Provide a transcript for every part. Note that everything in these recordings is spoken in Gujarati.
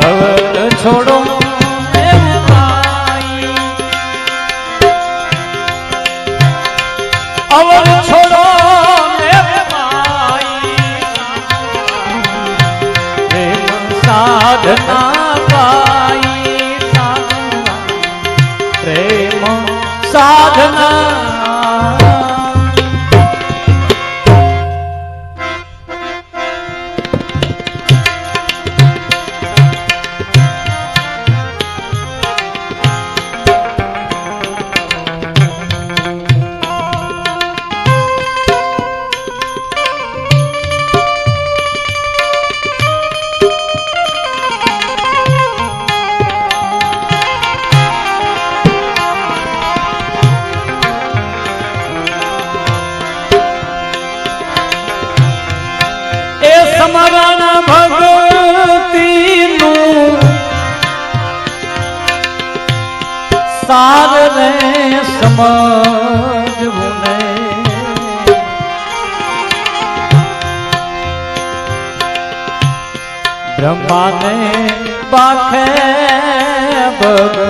અવર છોડો અવર છોડો સાધના પાઈ પ્રેમ સાધના સમરણ ભગતીનું સાર ને સમજવું બ્રહ્માને પાખે ભગવાન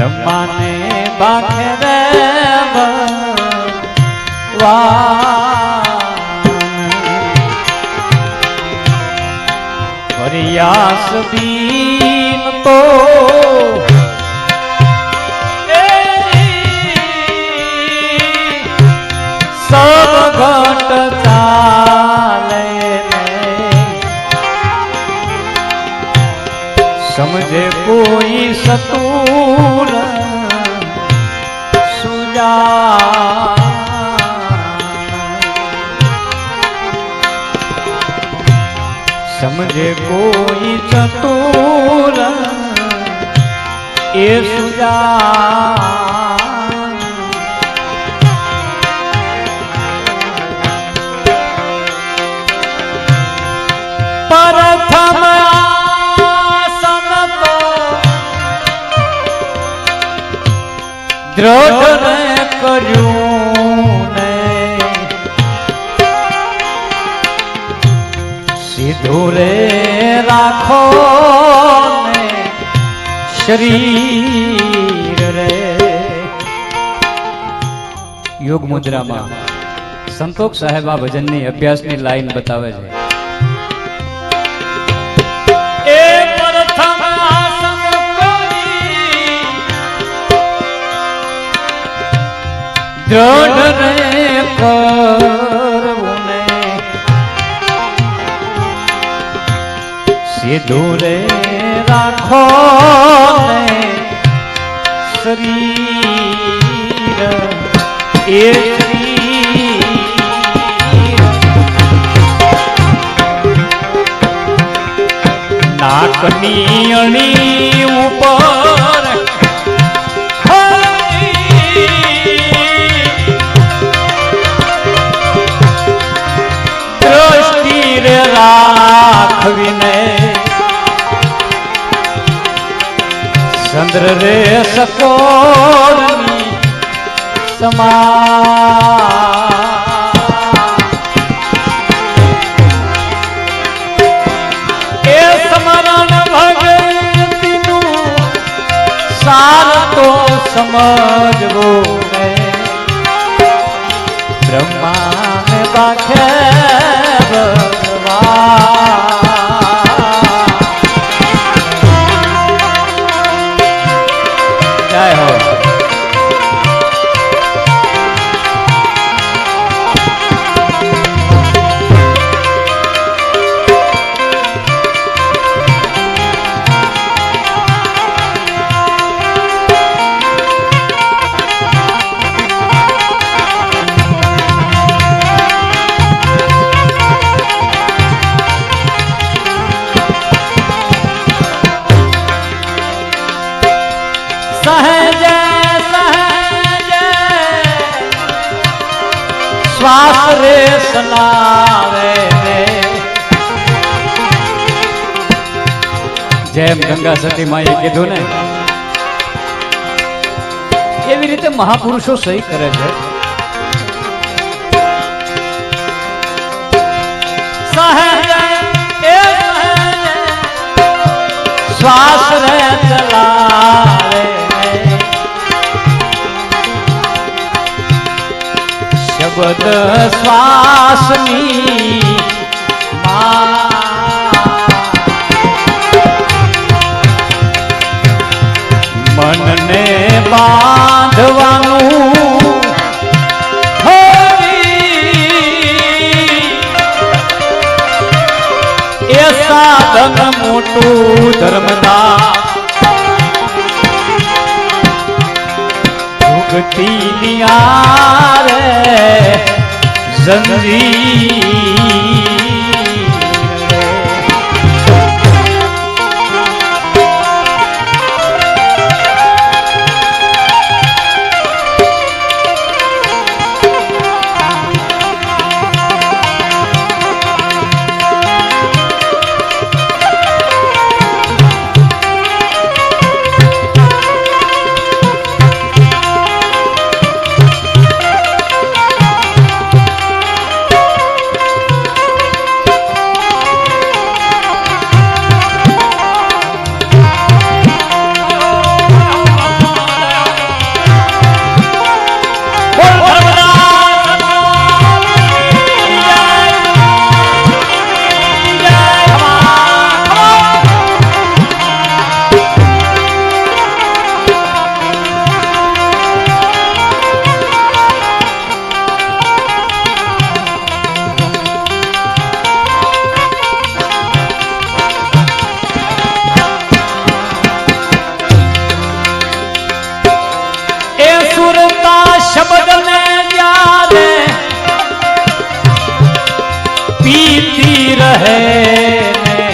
બ્રહ્માને બાખે રે ભગવાન પ્રયાસ બીન તો સબ ઘટ સમજે કોઈ સતુર સમજે કોઈ ચતુર એ સુજા. પ્રથમ દ્રઢ કર્યું. સીધું રાખો ને શરીર રે. યોગ મુદ્રામાં સંતોષ સાહેબ આ ભજનની અભ્યાસની લાઈન બતાવે છે. દ્રઢ રે કરવું સીધું રે રાખો શરીર એ નાકની અણી ઉપર સમજવો ને બ્રહ્માને બાખે ભગવાન. જય હો. ચલાવે રે જેમ ગંગા સતી માએ કીધું ને, એવી રીતે મહાપુરુષો સહી કરે છે. શ્વાસ રે ચલાવે શબ્દ શ્વાસની મનને બાંધવાનું એ સાધન મોટું ધર્મદા ભુગતી નિયારે જંજીર રહે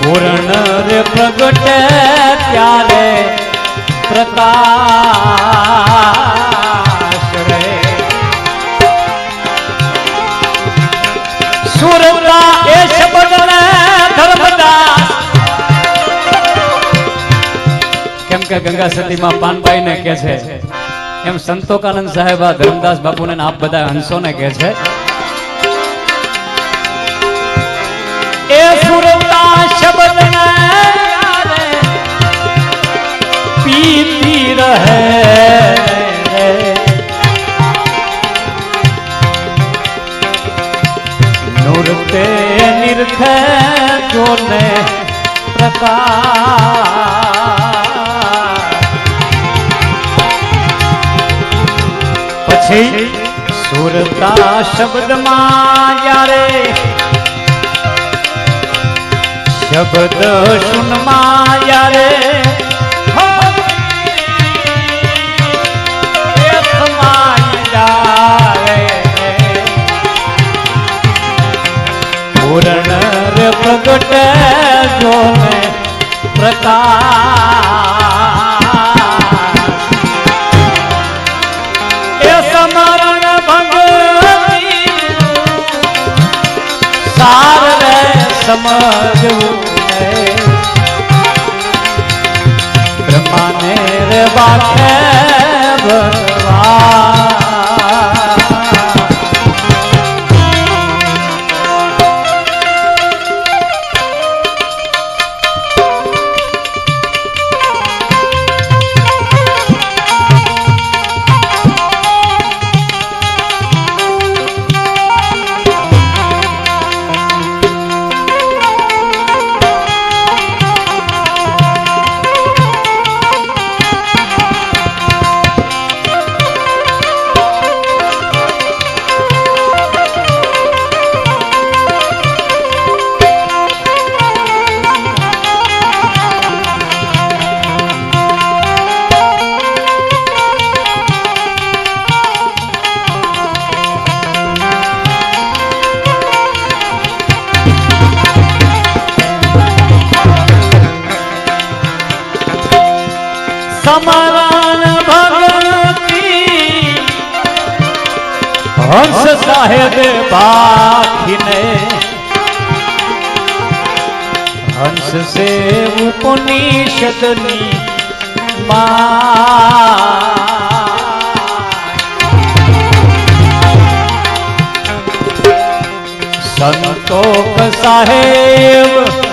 પૂર્ણ રે પ્રગટે ત્યારે પ્રકાશ કે ગંગા સતીમાં પાનભાઈ ને કે છે. એમ સંતોકાનંદ સાહેબ આ ધર્મદાસ બાપુને ને આપ બધા હંસોને કે છે. એ સુરતા નૂરતે નિરખે જોને પ્રકાશ. પછી સુરતા શબ્દમાં જ્યારે શબ્દ શુનમાં જ્યારે પૂર્ણ પ્રગટ જો પ્રકાશ સમજવું બ્રહ્માને રે વાકે સાહેબ બાખીને હંસ સે ઉપનિષદની મા સંતોક સાહેબ